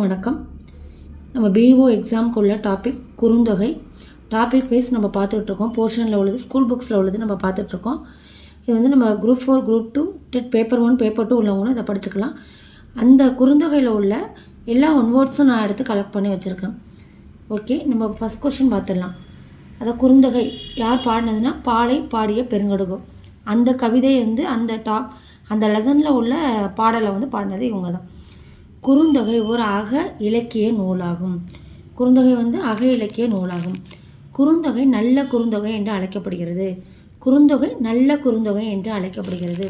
வணக்கம். நம்ம பிஓ எக்ஸாம்க்கு உள்ள டாபிக் குறுந்தொகை. டாபிக் வைஸ் நம்ம பார்த்துட்ருக்கோம் போர்ஷனில் உள்ளது ஸ்கூல் புக்ஸில் உள்ளது நம்ம பார்த்துட்ருக்கோம் இது வந்து நம்ம group four group two TET paper one paper two உள்ளவங்களும் இதை படிச்சுக்கலாம். அந்த குறுந்தொகையில் உள்ள எல்லா ஒன் வேர்ட்ஸும் நான் எடுத்து கலெக்ட் பண்ணி வச்சுருக்கேன். ஓகே நம்ம ஃபஸ்ட் கொஷின் பார்த்துடலாம். அதை குறுந்தொகை யார் பாடினதுன்னா பாலை பாடிய பெருங்கடுகோ. அந்த கவிதை வந்து அந்த டாப் அந்த லெசனில் உள்ள பாடலை வந்து பாடினது இவங்க தான் குறுந்தொகை ஒரு அக இலக்கிய நூலாகும். குறுந்தொகை வந்து அக இலக்கிய நூலாகும். குறுந்தொகை நல்ல குறுந்தொகை என்று அழைக்கப்படுகிறது. குறுந்தொகை நல்ல குறுந்தொகை என்று அழைக்கப்படுகிறது.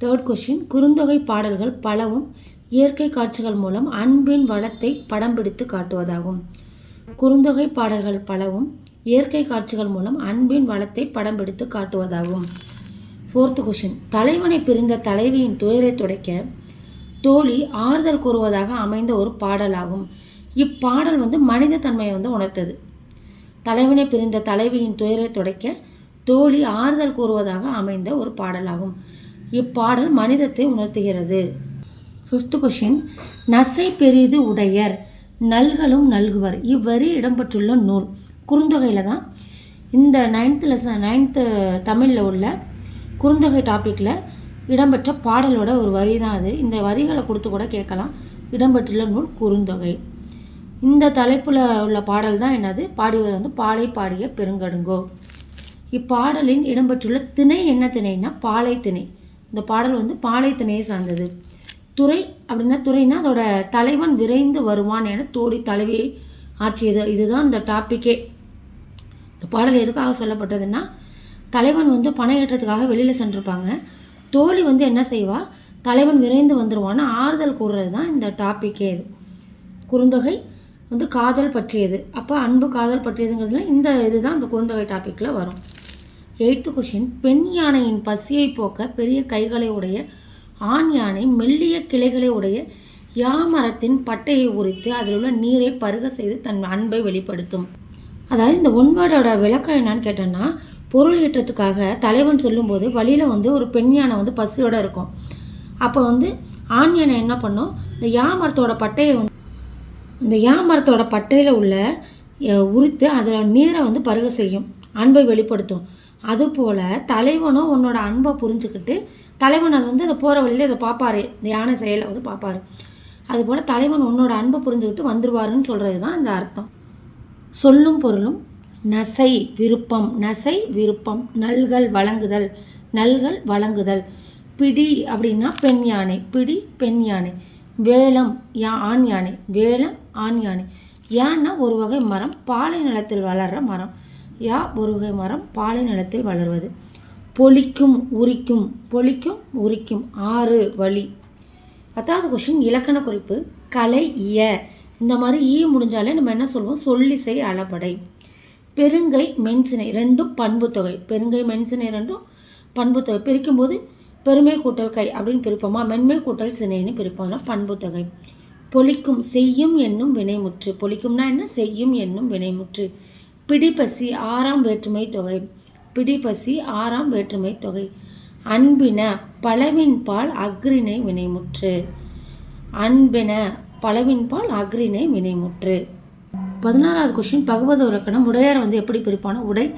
தேர்ட் கொஷின் குறுந்தொகை பாடல்கள் பலவும் இயற்கை காட்சிகள் மூலம் அன்பின் வளத்தை படம் பிடித்து காட்டுவதாகும். குறுந்தொகை பாடல்கள் பலவும் இயற்கை காட்சிகள் மூலம் அன்பின் வளத்தை படம் பிடித்து காட்டுவதாகும். ஃபோர்த்து கொஷின் தலைவனை பிரிந்த தலைவியின் துயரை துடைக்க தோழி ஆறுதல் கூறுவதாக அமைந்த ஒரு பாடலாகும். இப்பாடல் வந்து மனித தன்மையை வந்து உணர்த்தது. தலைவனை பிரிந்த தலைவியின் துயரை துடைக்க தோழி ஆறுதல் கூறுவதாக அமைந்த ஒரு பாடலாகும். இப்பாடல் மனிதத்தை உணர்த்துகிறது. ஃபிஃப்த் கொஷின் நசை பெரிது உடையர் நல்களும் நல்குவர். இவ்வரி இடம்பெற்றுள்ள நூல். குறுந்தொகையில் தான். இந்த நைன்த்து லெசன் நைன்த்து தமிழில் உள்ள குறுந்தொகை டாப்பிக்கில் இடம்பெற்ற பாடலோட ஒரு வரி தான் அது. இந்த வரிகளை கொடுத்து கூட கேட்கலாம். இடம்பெற்றுள்ள நூல் குறுந்தொகை. இந்த தலைப்பில் உள்ள பாடல் தான் என்னது? பாடியவர் வந்து பாலை பாடிய பெருங்கடுங்கோ. இப்பாடலின் இடம்பெற்றுள்ள திணை என்ன திணைன்னா பாலை திணை. இந்த பாடல் வந்து பாலை திணையை சார்ந்தது. துறை அப்படின்னா துறைனா அதோட தலைவன் விரைந்து வருவான் என தோடி தலைவி ஆற்றியது. இதுதான் இந்த டாப்பிக்கே. இந்த பாடல் எதுக்காக சொல்லப்பட்டதுன்னா தலைவன் வந்து பணம் ஏற்றத்துக்காக வெளியில் சென்றிருப்பாங்க. தோழி வந்து என்ன செய்வா? தலைவன் விரைந்து வந்துடுவான்னு ஆறுதல் கூடுறது தான் இந்த டாப்பிக்கே இது. குறுந்தொகை வந்து காதல் பற்றியது. அப்போ அன்பு காதல் பற்றியதுங்கிறதுல இந்த இதுதான் இந்த குறுந்தொகை டாப்பிக்கில் வரும். எயித்து கொஷின் பெண் யானையின் பசியை போக்க பெரிய கைகளை உடைய ஆண் யானை மெல்லிய கிளைகளை உடைய யாமரத்தின் பட்டையை உரித்து அதில் உள்ள நீரை பருக செய்து தன் அன்பை வெளிப்படுத்தும். அதாவது இந்த ஒன்வேர்டோட விளக்கம் என்னன்னு கேட்டோன்னா பொருள் ஈட்டுறதுக்காக தலைவன் சொல்லும்போது வழியில் வந்து ஒரு பெண் யானை வந்து பசியோடு இருக்கும். அப்போ வந்து ஆண் யானை என்ன பண்ணும்? இந்த யாமரத்தோட பட்டையை வந்து இந்த யாமரத்தோட பட்டையில் உள்ள உரித்து அதில் நீரை வந்து பருக செய்யும். அன்பை வெளிப்படுத்தும். அதுபோல் தலைவனும் உன்னோட அன்பை புரிஞ்சுக்கிட்டு தலைவன் அது வந்து அதை போகிற வழியில் இதை பார்ப்பாரு இந்த யானை செயலை வந்து பார்ப்பாரு அதுபோல் தலைவன் உன்னோட அன்பை புரிஞ்சுக்கிட்டு வந்துடுவாருன்னு சொல்கிறது தான் இந்த அர்த்தம். சொல்லும் பொருளும் நசை விருப்பம் நசை விருப்பம் நல்கள் வழங்குதல் நல்கள் வழங்குதல். பிடி அப்படின்னா பெண் யானை பிடி பெண் யானை. வேலம் யா ஆண் யானை. வேலம் ஆண் யானை. யான்னா ஒரு வகை மரம் பாலை நிலத்தில் வளர்கிற மரம். யா ஒரு வகை மரம் பாலை நிலத்தில் வளர்வது. பொலிக்கும் உரிக்கும். பொலிக்கும் உரிக்கும். ஆறு வழி. பத்தாவது கொஷின் இலக்கண குறிப்பு கலை இய. இந்த மாதிரி ஈ முடிஞ்சாலே நம்ம என்ன சொல்லுவோம் சொல்லிசை அளபடை பெருங்கை மென்சினை ரெண்டும் பண்பு தொகை. பெருங்கை மென்சினை ரெண்டும் பண்பு தொகை. பிரிக்கும்போது பெருமை கூட்டல் கை அப்படின்னு பிரிப்போமா? மென்மை கூட்டல் சினைன்னு பிரிப்போம்னா பண்பு தொகை. பொலிக்கும் செய்யும் என்னும் வினைமுற்று. பொலிக்கும்னா என்ன? செய்யும் என்னும் வினைமுற்று. பிடிப்பசி ஆறாம் வேற்றுமை தொகை. பிடிப்பசி ஆறாம் வேற்றுமை தொகை. அன்பின பலவின்பால் அக்ரிணை வினைமுற்று. அன்பின பலவின்பால் அக்ரிணை வினைமுற்று. பதினாறாவது கொஷின் பகவத இலக்கணம் உடையார் வந்து எப்படி பிரிப்பானோ உடை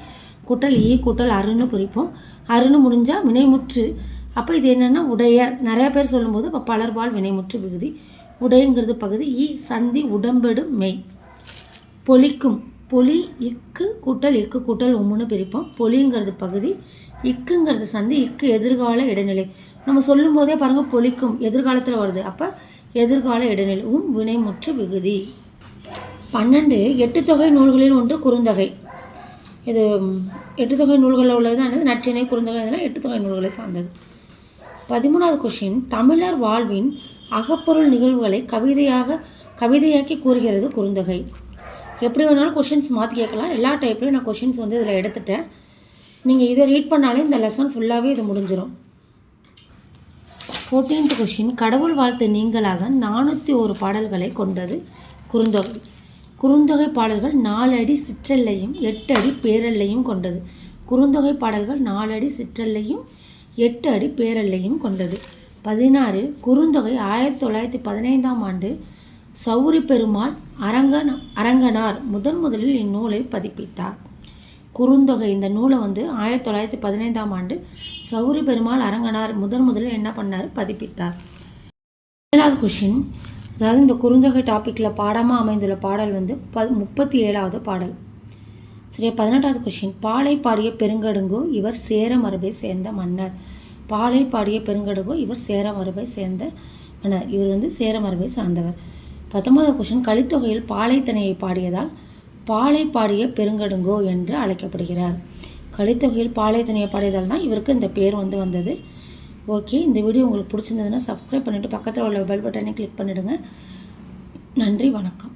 கூட்டல் ஈ கூட்டல் அருன்னு பிரிப்போம். அருன்னு முடிஞ்சால் வினைமுற்று. அப்போ இது என்னென்னா உடையர். நிறையா பேர் சொல்லும்போது இப்போ பலர்பால் வினைமுற்று விகுதி. உடைங்கிறது பகுதி. ஈ சந்தி உடம்பெடு மெய். பொலிக்கும். பொலி இக்கு கூட்டல் இக்கு கூட்டல் ஒம்முன்னு பிரிப்போம். பொலிங்கிறது பகுதி. இக்குங்கிறது சந்தி. இக்கு எதிர்கால இடைநிலை. நம்ம சொல்லும்போதே பாருங்கள் பொலிக்கும். எதிர்காலத்தில் வருது. அப்போ எதிர்கால இடைநிலை. உம் வினைமுற்று விகுதி. பன்னெண்டு எட்டு தொகை நூல்களில் ஒன்று குறுந்தொகை. இது எட்டு தொகை நூல்களில் உள்ளதானது நற்றினை குறுந்தொகை இதெல்லாம் எட்டு தொகை நூல்களை சார்ந்தது. பதிமூணாவது கொஷின் தமிழர் வாழ்வின் அகப்பொருள் நிகழ்வுகளை கவிதையாக கவிதையாக்கி கூறுகிறது குறுந்தொகை. எப்படி வேணாலும் கொஷின்ஸ் மாற்றி கேட்கலாம். எல்லா டைப்லையும் நான் கொஷின்ஸ் வந்து இதில் எடுத்துட்டேன். நீங்கள் இதை ரீட் பண்ணாலே இந்த லெசன் ஃபுல்லாகவே இது முடிஞ்சிடும் ஃபோர்டீன்த் கொஷின் கடவுள் வாழ்த்து நீங்களாக நானூற்றி ஒரு பாடல்களை கொண்டது குறுந்தொகை. குறுந்தொகை பாடல்கள் நாலு அடி சிற்றெல்லையும் எட்டு அடி பேரல்லையும் கொண்டது. குறுந்தொகை பாடல்கள் நாலடி சிற்றல்லையும் சிற்றெல்லையும் எட்டு அடி பேரல்லையும் கொண்டது. பதினாறு குறுந்தொகை ஆயிரத்தி தொள்ளாயிரத்தி பதினைந்தாம் ஆண்டு சௌரி பெருமாள் அரங்கன் அரங்கனார் முதன் முதலில் இந்நூலை பதிப்பித்தார். குறுந்தொகை இந்த நூலை வந்து ஆயிரத்தி தொள்ளாயிரத்தி பதினைந்தாம் ஆண்டு சௌரி பெருமாள் அரங்கனார் முதன் முதலில் என்ன பண்ணார்? பதிப்பித்தார். ஏழாவது கொஷின் அதாவது இந்த குறுந்தொகை டாப்பிக்கில் பாடமாக அமைந்துள்ள பாடல் வந்து ப முப்பத்தி ஏழாவது பாடல். சரியா? பதினெட்டாவது கொஷின் பாலை பாடிய பெருங்கடுங்கோ இவர் சேர மரபை சேர்ந்த மன்னர். பாலை பாடிய பெருங்கடுங்கோ இவர் சேர மரபை சேர்ந்த மன்னர். இவர் வந்து சேர மரபை சார்ந்தவர். பத்தொன்பதாவது கொஷின் கலித்தொகையில் பாலைத்தனையை பாடியதால் பாலை பாடிய பெருங்கடுங்கோ என்று அழைக்கப்படுகிறார். கலித்தொகையில் பாலைத்தனையை பாடியதால் தான் இவருக்கு இந்த பேர் வந்து வந்தது. ஓகே இந்த வீடியோ உங்களுக்கு பிடிச்சிருந்ததுன்னா சப்ஸ்கிரைப் பண்ணிவிட்டு பக்கத்தில் உள்ள பெல் பட்டனை கிளிக் பண்ணிவிடுங்க நன்றி வணக்கம்.